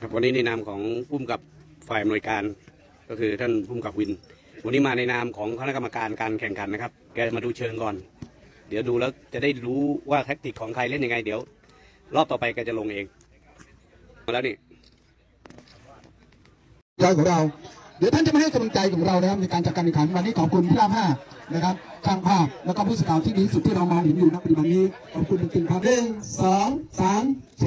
ครับวันนี้ในนามของผู้มกับฝ่ายอำนวยการ ก็คือท่านผู้มกับวิน วันนี้มาในนามของคณะกรรมการการแข่งขันนะครับ แกมาดูเชิงก่อน เดี๋ยวดูแล้วจะได้รู้ว่าแท็กติกของใครเล่นยังไง เดี๋ยว รอบต่อไปแกจะลงเอง มาแล้วนี่ใจของเราเดี๋ยวท่านจะมาให้กำลังใจของเรานะครับในการจัดการแข่งขันวันนี้ขอบคุณพี่รามห้านะครับช่างภาพแล้วก็ผู้สื่อข่าวที่ดีที่สุดที่เรามองเห็นอยู่ณปัจจุบันนี้ขอบคุณจริงๆครับหนึ่งสองสามแฉ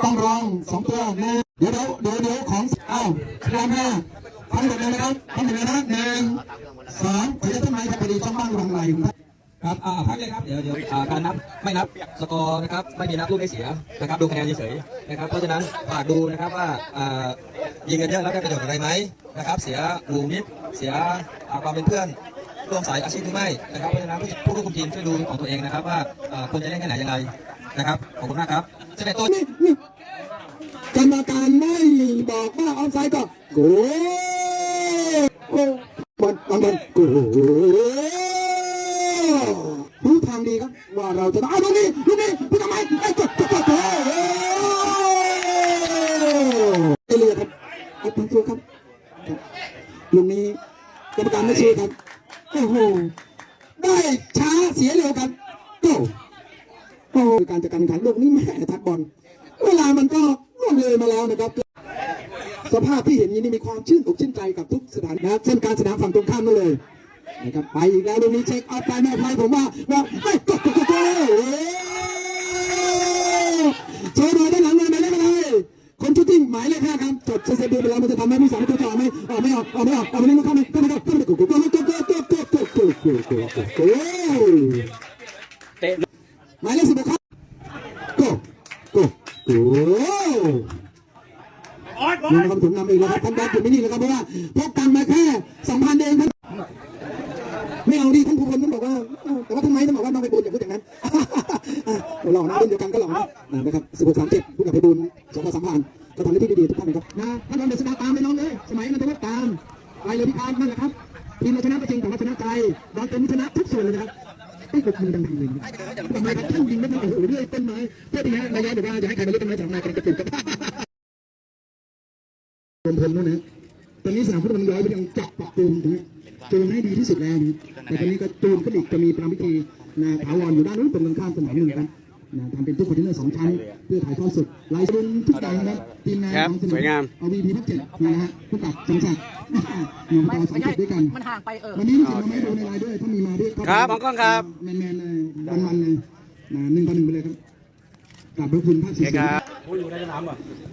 ต้องรองสองตัวหนึ่งเดี๋ยวเดี๋ยวเดี๋ยวของเอาพร้อมหน้าทำหมดเลยนะครับทำหมดเลยนะหนึ่งสามขยับทำไมครับพอดีจ้องบ้างรังไหลครับอ่าพักเลยครับ เดี๋ยวเดี๋ยวการนับ ไม่นับ สกอร์นะครับ ไม่มีนับลูกให้เสีย นะครับ ดูคะแนนเฉยๆ นะครับ เพราะฉะนั้นฝากดูนะครับว่า อ่า ยิงกันเยอะแล้วได้ประโยชน์อะไรไหมนะครับ เสียหมู่มิดเสียความเป็นเพื่อนร่วมสายอาชีพหรือไม่นะครับ เพราะฉะนั้นผู้ร่วมทีมช่วยดูของตัวเองนะครับว่าควรจะเล่นแค่ไหนยังไงนะครับ ขอบคุณมากครับ เสด็จตัวกรรมการไม่บอกว่าออฟไซด์ก็โก้โก้บอลบอลโก้รู้ทางดีครับ ว่าเราจะเอาตรงนี้ลูกนี้ กคือการจัดการแข่งขันเรื่นี้แม่ทัดบอลเวลามันก็ล่วงเลยมาแล้วนะครับ สภาพที่เห็นนี้นี่มีความชื่นอกชื่นใจกับทุกสถานนะเช่นการสนามฝั่งตรงข้ามนั่นเลยนะครับไปอีกแล้วลูกนี้เช็คเอาไปแม่พายผมว่าว่าไปกดกดกดโชว์ดูด้านหลังเลยไม่ได้เลยคนชุดที่หมายเลขห้าครับจดเซเซบีไปแล้วมันจะทำให้ผู้สามตัวต่อไหมออกไม่ออกออกไม่ออกออกไม่ได้มันเข้าไหมเข้าไม่เข้เข้าไม่เข้าเข้าไม่เข้าเข้าเข้าเข้าเข้าเข้าเข้าเข้า มาเลขสิบครับโกโกโกดูนะครับถึงนำเองนะครับท่านบอสอยู่ไม่นี่นะครับเพราะว่าพบกันมาแค่สองพันเองครับไม่เอาดีท่านผู้คนต้องบอกว่าแต่ว่าทำไมต้องบอกว่าน้องไปบุญอย่างพูดอย่างนั้นหล่อนะรุ่นเดียวกันก็หล่อนะนะครับสิบหกสามเจ็ดพูดกับไปบุญสองพันสามพันก็ทำได้ที่ดีๆทุกท่านนะครับนะท่าน้องเดชดาตามไปน้องเลยสมัยนั้นจะว่าตามไปเลยพี่การนั่นแหละครับทีมเราชนะไปจริงแต่ว่าชนะใจเราเป็นชนะทุกส่วนเลยนะครับ ต้องไปทำอย่างอื่นทำไมเขาต้ยิงไม่ต้องโอ้โหเรื่อยต้นไม้เพื่อที่ฮะระยะเดี๋วว่าจะให้ใครมาเล่นต้นไม้สองนายกันกระตุกกระตารวมพนู่นนะตอนนี้สามพระมันย้อยไปยังจับปักตูนนะจูนให้ดีที่สุดแล้วนะแต่ตอนนี้ก็ตูนก็อีกจะมีประมิธีนะถาวรอยู่ด้านนู้นตรงกันข้ามสนามหนึ่งนะ นะทำเป็นตู้คอนเทนเนอร์สองชั้น เพื่อถ่ายทอดสดไลฟ์บนทุกอย่งนะทีมงานของสสวยงาม เอาวีพีพักเจ็ดนะฮะผู้ตัดจังสักหนุ่มไม่ตาสองจุดด้วยกัน มันห่างไปเออ วันนี้รู้สึกว่าไม่ดูในไลน์ด้วยเพามีมาด้วยครับของกล้องครับแมนๆเลยวันๆเลยนะหนึ่งต่อหนึ่งไปเลยครับกลับพระคุณพระศรีโอเคครับ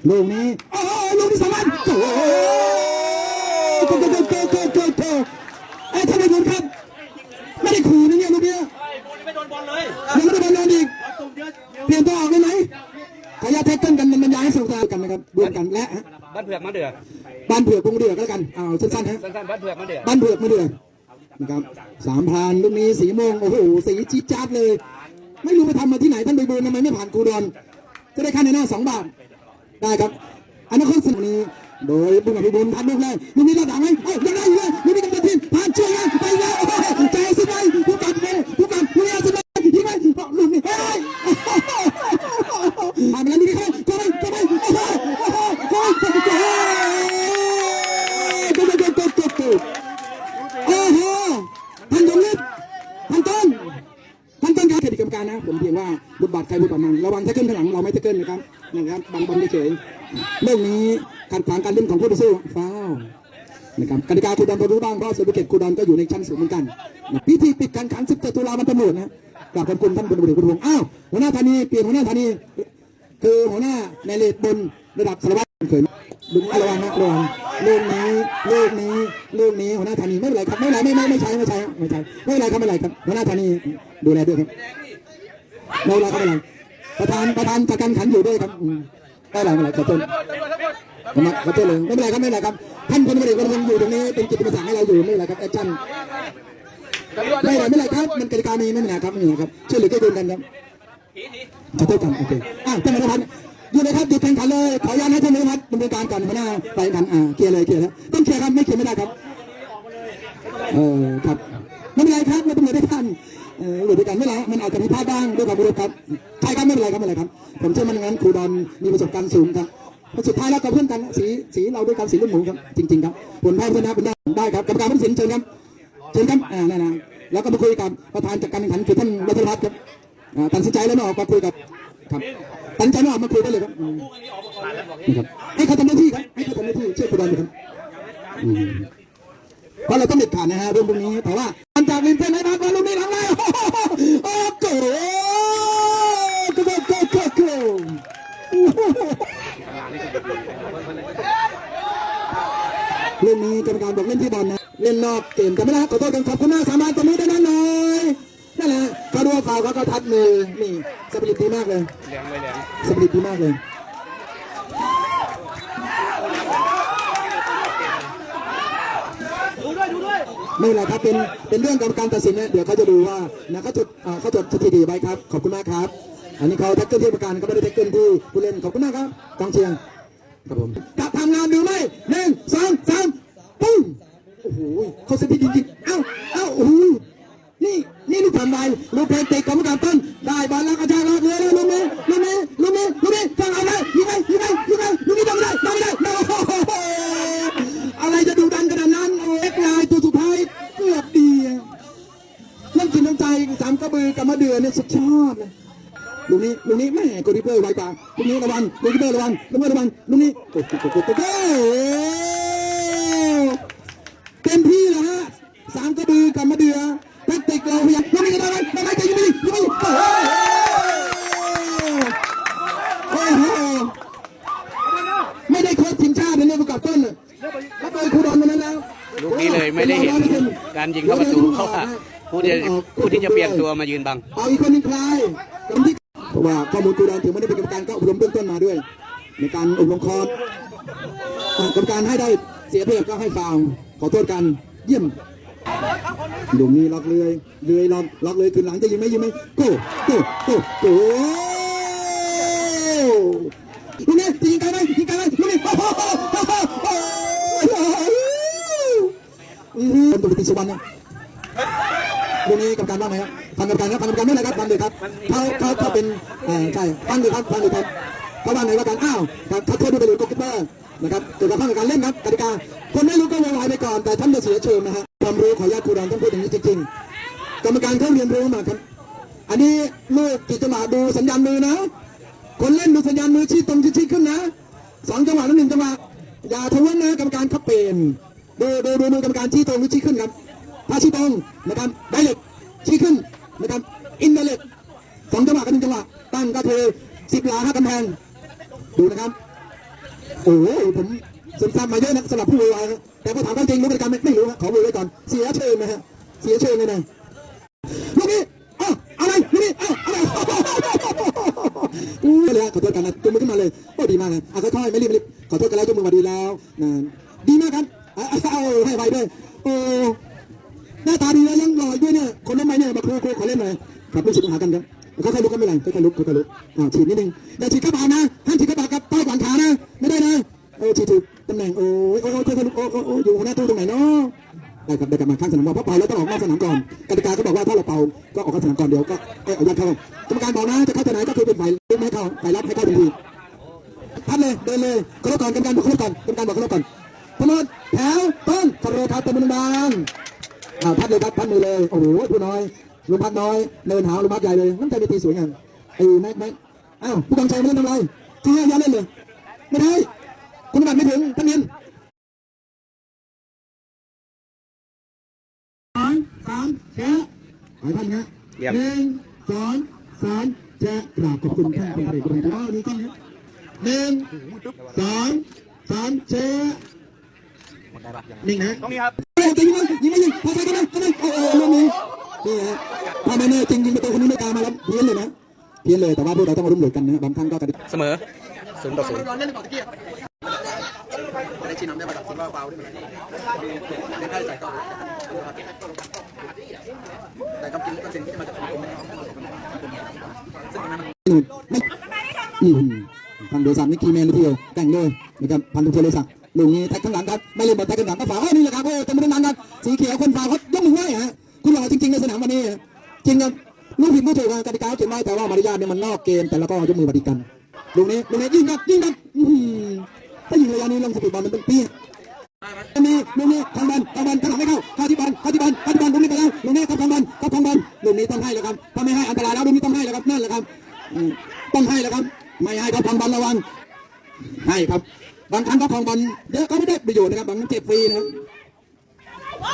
ลูกนี้โอ้โหลูกที่สามารถโอ้โหโกโกโกโกโกโกโกไอ้ท่านนายบุญครับ ไม่ได้ขู่นะเนี่ยลูกเนี้ยยังไม่โดนบอลเลยยังไม่ได้บอลเลย เพียงพอได้ไหมขออนุญาตแท็กเกิลกันบรรยายให้สนุกสากันนะครับรวมกันและบ้านเผือกมาเดือบ้านเผือกกรุงเดือก็แล้วกันเอาสั้นๆฮะสั้นๆบ้านเผือกมาเดือบ้านเผือกมาเดือนะครับสามพันลูกนี้สีม่วงโอ้โหสีจี๊ดจ๊าดเลย ไม่รู้ไปทำมาที่ไหนท่านไปบูนทำไมไม่ผ่านกูดอนจะได้ค่าในหน้าสองบาทได้ครับอันนั้นคนสนี้โดยบุญอภิบูลพันลูกแรกลูกนี้เราดังไหมเอ้ยยังได้อยู่เลยลูกนี้กำลังทีมผ่านช่วยไปแล้วใจสุดยปผู้ตัดเลยผู้ อาบน้ำนี่เข้าเข้าไปเข้าไปเข้าเข้าไฮ้โหท่ยงฤทธิ์ท่านต้นเฮ้นครับเขตกรรมการนะเพียงว่าบทบาทใครบทบาทมันระวังถ้าเฮ้างหลัเราไม่จะเกินนะครับนะครับบางบอลเยเรื่อฮ้ขัดขวางกาเล่นขฮ้ต่อสู้ฟาวนะครับกติกาคูดอนพอรู้บ้างเพราะสุริเกตคูดอนก็อยู่ในชั้นสูงเหมือนกันพิธีปิดการแข่งขัน 10 ตุลาวันตำรวจนะ กราบขอบคุณท่านพลตำรวจคุณวงอ้าวหัวหน้าธานีเปลี่ยนหัวหน้าธานีคือหัวหน้าในเลดบนระดับสารวัตรเคยลุงระวังนะระวังลูกนี้ลูกนี้ลูกนี้หัวหน้าธานีไม่เป็นไรครับไม่เป็นไรไม่ไม่ไม่ใช่ไม่ใช่ไม่ใช่ไม่เป็นไรครับไม่เป็นไรครับหัวหน้าธานีดูแลด้วยครับไม่เป็นไรครับไม่เป็นไรประธานประธานจัดการขันอยู่ด้วยครับไม่เป็นไรไม่เป็นไรขอโทษขอมาขอโทษเลยไม่เป็นไรครับไม่เป็นไรครับท่านพลตำรวจคนอยู่ตรงนี้เป็นกิจประสานให้เราอยู่ไม่เป็นไรครับแอคชั่น ไม่ไรไม่ไรครับ มันกติกามีไม่เป็นไรครับไม่เป็นไรครับช่วยเหลือแก้ดุลกันครับขอโทษกันโอเคอะท่านนพัฒน์อยู่เลยครับหยุดแข่งขันเลยขออนุญาตให้ท่านนพัฒน์ดำเนินการก่อนหัวหน้าไปแข่งขันอ่าเคลียร์เลยเคลียร์แล้วต้องเคลียร์ครับไม่เคลียร์ไม่ได้ครับเออครับไม่เป็นไรครับไม่เป็นไรด้ท่านเอออยู่ด้วยกันไม่เป็นไรมันอาจจะผิดพลาดบ้างด้วยความเคารพครับใช่ครับไม่เป็นไรครับไม่เป็นไรครับ ผมเชื่อมันอย่างนั้นครูดอนมีประสบการณ์สูงครับพราะสุดท้ายแล้วก็เพื่อนกันสีสีเราด้วยกันสีรุ่นหมูครับจริงๆครับผลแพ้ชนะเป็นได้ได้ครับกรรมการผู้ตัดสินเชิญครับ เชิญครับอ่านั่นนะแล้วก็มาคุยกับประธานจัดการแข่งขันคือท่านรัตนพัฒน์ครับอ่าตัดสินใจแล้วไม่ออกมาคุยกับครับตัดสินใจไม่ออกมาคุยได้เลยครับอืมนี่ครับให้เขาทำหน้าที่ครับให้เขาทำหน้าที่เชื่อครูดอนครับอืมเพราะเราต้องเด็ดขาดนะฮะเรื่องพวกนี้แต่ว่าอันจากลินเซนนะครับว่าลูกนี้ไล่โอ้โหโอ้โหโอ้โหโอ้โหโอ้โหเรื่องนี้กรรมการบอกเล่นที่บอลนะ เล่นนอกเกมกันไม่ได้ขอโทษกันขอบคุณมากสามารถตรงนี้ได้นั้นหน่อยนั่นแหละเขาดูว่าฟาเขาก็ทัดมือนี่สปิริตดีมากเลยเลี้ยงไว้เลยงสปิริตดีมากเลยไม่เป็นไรครับเป็นเป็นเรื่องกรรมการตัดสินเนะเดี๋ยวเขาจะดูว่านะเขาจดเขาจดสถิติไว้ครับ ขอบคุณมากครับ อันนี้เขาแท็กเกิลที่ประกันเขาไม่ได้แท็กเกิลที่ผู้เล่นขอบคุณมากครับกองเชียร์ครับผมจะทำงานหรือไม่หนึ่งสองสามปุ้ง โอ้โหเขาสถิติจริงๆเอ้าเอ้าโอ้โหนี่นี่ลูกผ่านไปลูกเพลงเตะของประกันต้นได้บอลแล้วกระชากลากเรือเลยลูกนี้ลูกนี้ลูกนี้ลูกนี้ฟังเอาได้ยิงไงยิงไงยิงไงลูกนี้ทำไม่ได้ทำไม่ได้โอ้โหอะไรจะดูดันขนาดนั้นโอ้เอ็กไลน์ตัวสุดท้ายเกือบดีอะเรื่องกินน้ำใจสามกระบือกับมะเดือนเนี่ยสุดยอดเลยลูกนี้ลูกนี้แม่กดริเปอร์ไวกว่าลูกนี้ระวังกดริเปอร์ระวังลูกนี้ระวังลูกนี้กดกดกดกดกดโอ้เต็มที่แล้วฮะสามกระบือกับมะเดือแท็กติกเราพยายามลูกนี้ได้ไหมได้ไหมจะยิงไม่ยิงยิงไม่ยิงโอ้โหโอ้โหไม่ได้โค้ชทีมชาติเลยเนี่ยประกอบต้นน่ะเขาไปครูดอนมานั้นแล้ว ลูก นี้เลยไม่ได้เห็นการยิงเข้าประตูเพราะว่าผู้ที่ผู้ที่จะเปลี่ยนตัวมายืนบังเอาอีกคนหนึงใครคนที่เพราะว่าข้อมูลกูดอนถือไม่ได้เป็นกรรมการก็อบรมเบื้องต้นมาด้วย ในการอบรมคอร์สอะกรรมการให้ได้เสียเปรียบก็ให้ฟาวล์ขอโทษกันเยี่ยมลูกนี้ล็อกเลยเลื้อยล็อกล็อกเลยคืนหลังจะยิงไหมยิงไหมโก้โก้โก้โก้ลูกนี้จะยิงไกลไหมยิงไกลไหมลูกนี้โอ้โหโอือหือเป็นตัวติดสวรรค์นะลูกนี้กรรมการว่าไงครับฟังกรรมการครับฟังกรรมการไม่อะไรครับฟังเลยครับเขาเขาเขาเป็นใช่ฟังเลยครับฟังเลยครับเขาว่าไงว่ากันอ้าวครับเขาโทษด้วยไปเลยโกคิปเปอร์นะครับเกี่ยวกับข้อการเล่นครับกติกาคนไม่รู้ก็วงวายไปก่อนแต่ท่านจะเสียเชิงนะฮะความรู้ขออนุญาตครูดอนต้องพูดอย่างนี้จริงๆกรรมการเขาเรียนรู้มาครับ อันนี้ลูกกี่จังหวะดูสัญญาณมือนะ คนเล่นดูสัญญาณมือชี้ตรงชี้ขึ้นนะสองจังหวะแล้วหนึ่งจังหวะอย่าทะเวนนะกรรมการเขาเปลี่ยน ดูดูดูมือกรรมการชี้ตรงหรือชี้ขึ้นครับถ้าชี้ตรงนะครับได้เหล็กชี้ขึ้นนะครับอินเดเล็กสองจังหวะกับหนึ่งจังหวะตั้งก็คือสิบหลาห้ากำแพงดูนะครับโอ้โหผมซึมซับมาเยอะนะสำหรับผู้วยวายแต่พอถามจริงรู้กติกาไหมไม่รู้นะขอโวยไว้ก่อนเสียเชิงนะฮะเสียเชิงเลยนะลูกนี้อ้าวอะไรลูกนี้อ้าวอะไรอู้เลยขอโทษกันนะจุงมือขึ้นมาเลยโอ้ดีมากนะอะค่อยๆไม่รีบไม่รีบขอโทษกันแล้วจุงมือมาดีแล้วนะดีมากครับ ให้ไวด้วยโอ้หน้าตาดีแล้วยังหล่อด้วยเนี่ยคนนั้นไหมเนี่ยมาครูครูขอเล่นหน่อยครับลูกศิษย์มาหากันครับค่อยๆลุกก็ไม่เป็นไรค่อยลุกค่อยๆลุกอ่าฉีดนิดนึงอย่าฉีดกระบาลนะห้ามฉีดกระบาลกับใต้ขวางขานะไม่ได้นะเออฉีดถูกตำแหน่งโอ้ยโอ้ยโอ้ยค่อยลุกโอ้ยโอ้ยอยู่หน้าตู้ตรงไหนเนาะได้ครับได้กลับมาข้างสนามบอลเพราะเป่าแล้วต้องออกนอกสนามก่อนกติกาก็บอกว่าถ้าเราเป่าก็ออกข้างสนามก่อนเดี๋ยวก็เอ้ยเอายัดเข้ากรรมการบอกนะจะเข้าตัวไหนก็คือเป็นฝ่ายลุกไม่ให้เข้าฝ่ายรับให้เข้าทันทีพัดเลยเดินเลยเคารพก่อนกรรมการบอกเคารพก่อนกรรมการบอกเคารพก่อน พมดแถวต้นเคารพครับตบมือดังๆอ่าพัดเลยครับพัดมือเลยโอ้โหผู้น้อยลุงพัดน้อยเนินหาลุงพัดใหญ่เลยน้ำใจไปตีสวยงามไอ้แม็กแม็กอ้าวผู้กองชัยไม่เล่นทำไรที่ให้ยาเล่นเลยไม่ได้คุณบัตรไม่ถึงท่านเงินสองสามแชะขอให้ท่านนะเยี่ยมหนึ่งสองสามแชะกราบขอบคุณท่านเป็นประเด็นประเด็นที่ว่านี้ก็นะหนึ่งสองสามแชะ นิ่งนะตรงนี้ครับเฮ้ยยิงมันยิงมันยิงพอใจกันไหมกันไหมโอ้โหลูกนี้นี่ฮะถ้าไม่แน่จริงยิงประตูคนนี้ไม่กล้ามาแล้วเพี้ยนเลยนะเพี้ยนเลยแต่ว่าพวกเราต้องร่วมมือกันนะบางครั้งก็กระดิกเสมอศูนย์ต่อศูนย์ได้ชี้นำได้มาจากซิงว่าฟาวได้ไหมได้ค่าใช้จ่ายก่อนแต่คำกินเปอร์เซ็นต์ที่จะมาจากผมซึ่งตรงนั้นมันไม่อืมพันโดยสามนี่คีย์แมนเลยทีเดียวแต่งเลยนะครับพันธุเทเลศักดิ์ ลูกนี้แท็กข้างหลังครับไม่เล่นบอลแท็กข้างหลังก็ฝาโอ้นี่แหละครับโอ้เต็มไปด้วยนั้นครับสีเขียวคนฝาเขายกมือไหว้ฮะคุณหล่อจริงๆในสนามวันนี้จริงครับลูกผิดลูกถูกครับกติกาเขียนไว้แต่ว่ามารยาทเนี่ยมันนอกเกณฑ์แต่เราก็ยกมือปฏิกันลูกนี้ลูกนี้ยิงครับยิงครับอื้อหือถ้ายิงระยะนี้ลงสปีดบอลมันเป็นเปี้ยนี่ลูกนี้ทางบอลทางบอลข้างหลังไม่เข้าเข้าที่บอลเข้าที่บอลเข้าที่บอลลูกนี้ไปแล้วลูกนี้เข้าทางบอลเข้าทางบอลลูกนี้ต้องให้แล้วครับถ้าไม่ให้อันตรายแล้วลูกนี้ต้องให้แล้วครับนั่นแหละครับต้องให้แล้วครับ ไม่ให้เขาทางบอลระวังให้ครับ บางครั้งเขาทางบอลเยอะก็ไม่ได้ประโยชน์นะครับ บางครั้งเจ็บฟรีนะครับ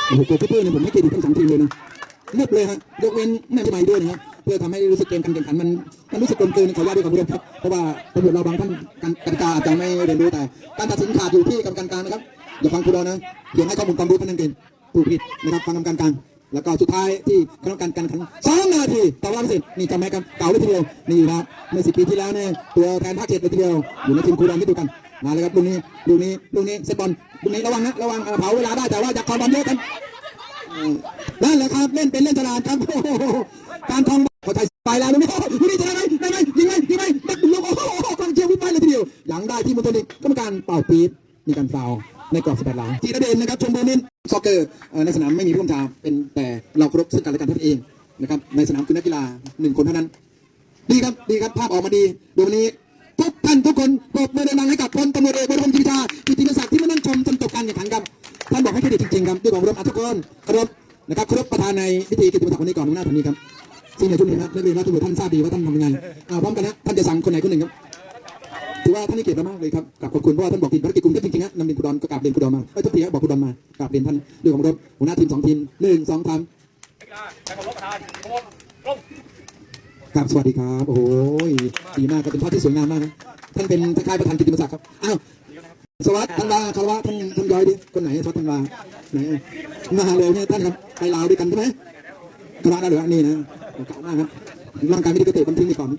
โอ้โหโกลคีเปอร์เนี่ยผมให้เครดิตทั้งสองทีมเลยนะเลือกเลยฮะยกเว้นแม่ไม่ด้วยนะครับเพื่อทำให้รู้สึกเกมการแข่งขันมันมันรู้สึกกลมกลืนขออนุญาตด้วยครับผู้ชมครับเพราะว่าตำรวจเราบางท่านการกติกาอาจจะไม่เรียนรู้แต่ การตัดสินขาดอยู่ที่กรรมการกลางนะครับอย่าฟังครูดอนะเพียงให้ข้อมูลความรู้เท่านั้นเองถูกผิดนะครับฟังกรรมการกลางแล้วก็สุดท้ายที่คณะกรรมการการแข่งขันสองนาทีต่อวันสร็จนี่จำแม่กันเก่าเลยทีเดียวนี่นะครับเมื่อสิบปีที่แล้วเนี่ยตัวแทนภาคเจ็ดเลยทีเดียวอยู่ในทีมครูดอนที่ดูกัน มาเลยครับลูกนี้ลูกนี้ลูกนี้เซตบอลลูกนี้ระวังนะระวังเผาเวลาได้แต่ว่าจะคอบอลเยอะกันนั่นแหละครับเล่นเป็นเล่นตลาดครับการทองขอใจไปแล้วนี่โอ้โหนี่จะได้ไหมได้ไหมยิงไหมยิงไหมนักบุญลงโอ้โหกองเชียร์วิ่งไปเลยทีเดียว หลังได้ที่มุนตัวนี้กรรมการเป่าปี๊บมีการฟาวในกรอบสิบแปดหลังจีระเดนนะครับชมบุญนินซอกเกอร์ในสนามไม่มีผู้บัญชาเป็นแต่เราครพซึ่งกันและกันท่านั้นเองนะครับในสนามคือนักกีฬาหนึ่งคนเท่านั้น ดีครับดีครับภาพออกมาดีดูวันนี้ ทุกท่านทุกคนปรบมือดังให้กับพลตำรวจเอกบรมจีชากิติศักดิ์ที่มานั่งชมจนจบการแข่งขันครับท่านบอกให้เครดิตจริงๆครับด้วยความเคารพอะทุกคนเคารพนะครับเคารพประธานในพิธีกิติมศักดิ์วันนี้ก่อนหัวหน้าท่านนี้ครับซึ่งในช่วงนี้ครับนักเรียนและตำรวจท่านทราบดีว่าท่านทำยังไงอ่าพร้อมกันนะท่านจะสั่งคนไหนคนหนึ่งครับถือว่าท่านให้เกียรติเรามากเลยครับกราบขอบคุณเพราะว่าท่านบอกติดภารกิจกรุงเทพจริงๆนะนำเรียนคุณดอนก็กราบเรียนคุณดอนมาเอ้ทุกทีครับบอกคุณดอนมากราบเรียนท่านด้วยความเคารพหัวหน้าทีมสองทีมหนึ่งสองสาม ครับสวัสดีครับ โอ้ยดีมากครับเป็นภาพที่สวยงามมากนะท่านเป็นทคายประธานกิติมศักดิ์ครับอ้าวสวัสดีท่านวาคารวะท่านท่านย้อยดิคนไหนสวัสดีท่านวาไหนมาเลยเนี่ยท่านครับไปลาวด้วยกันใช่ไหมคารวะได้หรือนี่นะเก่ามากครับร่างกายไม่ดีก็เตะบันทิ้งไปก่อน